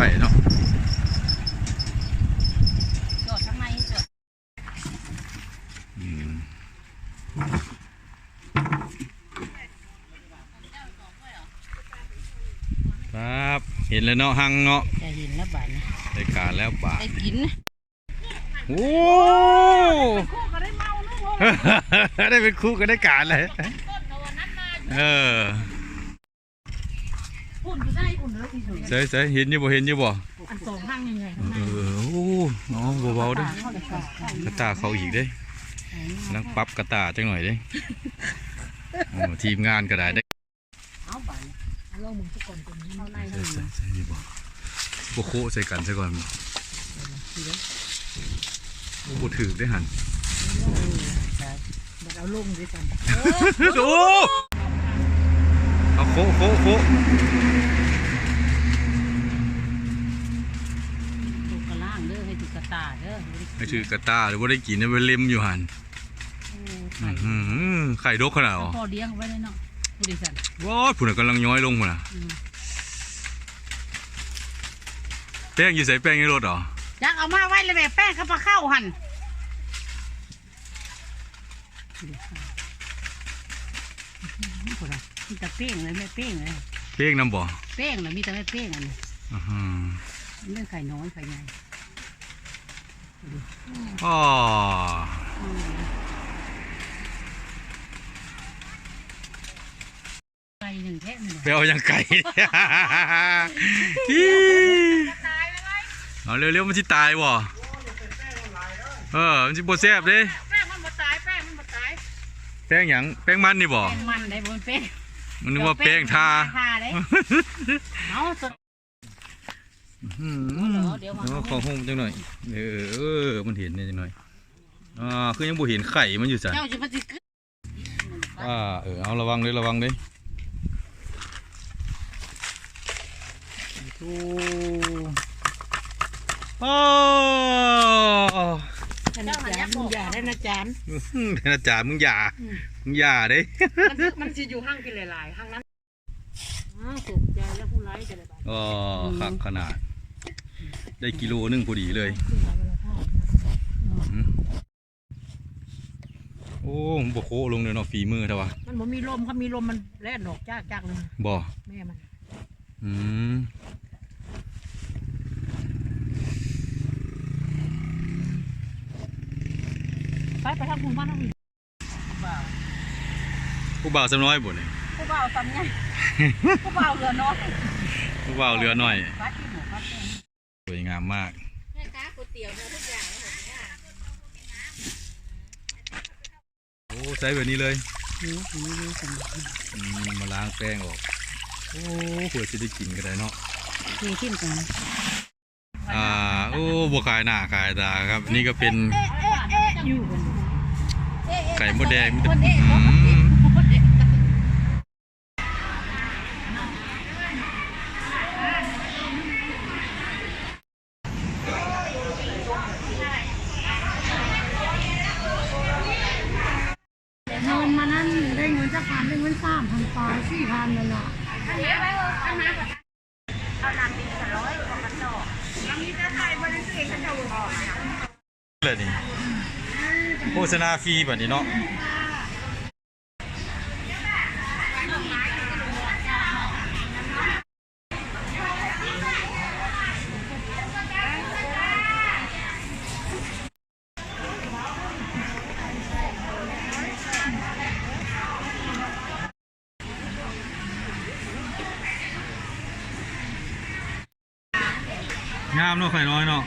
ข่เนาะจอดข้างในจอดอืมครับ เห็นแล้วเนาะหังเนาะจะเห็นแล้วบ้านนะได้การแล้วป่าได้กินโอ้ได้เป็นคู่ก็ได้การเลยเออ พุ่นอยู่ได้พุ่นเลยที่สุดใส่ใส่เห็นอยู่บ่เห็นอยู่บ่อันสองข้างยังไงเออโอ้เนาะเบาๆเด้อกระตาเขาอีกเด้นังปรั๊บกระตาจังหน่อยเด้โอ้ทีมงานก็ได้ได้เอาบ้านเอาลงมึงสักก่อนตรงนี้เอาในใส่ใส่ใส่นี่บ่บ่โคใส่กันซะก่อนบ่ถือได้หันเอาลงด้วยกันโอ้ เอาโคโคโคลูกกระล่างเด้อให้ติดกระตาเด้อให้ถือกระตาหรือว่าได้กินได้ไปเล็มอยู่หันไข่อื้อหือไข่ดกขนาดเหรอพอเลี้ยงไว้เลยเนาะบริษัทว้าวผู้น่ะกำลังย้อยลงพุ่นน่ะแป้งอยู่ใส่แป้งในรถเหรออยากเอามาไว้เลยแบบแป้งข้าวปลาข้าวหั่น นี่คนละมีแต่เป้งเลยไม่เป้งเลยแป้งน้ำบ่เป้งเลยมีแต่ไม่เป้งอันนี้อื้อหือเรื่องไข่น้อยไข่ใหญ่อ๋อไก่หนึ่งแท่หนึ่งไปเอายังไก่ อี๋เอาเร็วๆมันสิตายบ่เออมันสิบ่แซ่บเด้ แป้งหยังแป้งมันนี่บ่แป้งมันได้บนแป้งมันนึกว่าแป้งทาทาได้เอาสดอืมเดี๋ยวมาแล้วขอหุ้มจังหน่อยเออเออมันเห็นเนี่ยจังหน่อยอ่าคือยังบ่เห็นไข่มันอยู่จ้ะเจ้าจะมาจิกึอ่าเออเอาระวังเลยระวังเลยโอ้โอ้ เจ้าหันยัก ษ์มึงอย่าได้นะจานอืมอาจารย์มึงอย่ามึงอย่าเด้มันจะอยู่ห้างกินหลายๆห้างนั้นอ้าวตกใจแล้วผู้ร้ายจะได้บ้างอ๋อขักขนาด ได้กิโลหนึงพอดีเลยอืมโอ้บกโคลงเลยเนาะฝีมือเท่าวะมันบ่มีลมเขามีลมมันแล่นออกจากจากเลยบ่แม่มัน อืม ไปไปทางคุณบ้านทางคุณผู้บ่าวสำน้อยบ่เนี่ยผู้บ่าวทำไงผู้บ่าวเรือน้อยผู้บ่าวเรือหน่อยปลาที่หมูปลาที่สวยงามมากแม่ค้าก๋วยเตี๋ยวเนี่ยทุกอย่างโอ้ใช้แบบนี้เลยหิวหิวหิวกันอืมมาล้างแป้งออก โอ้เผื่อจะได้กินก็ได้เนาะมีขึ้นกันอ่า โอ้บวขายหน้าขายตาครับ นี่ก็เป็นอยู่กัน ไก่มดแดงมีแต่อืมเงินมานั่นได้เงินจะพันได้เงินสามพันปลายสี่พันนั่นแหละเลยนี่ โฆษณาฟรีแบบนี้เนาะงามเนาะไข่น้อยเนาะ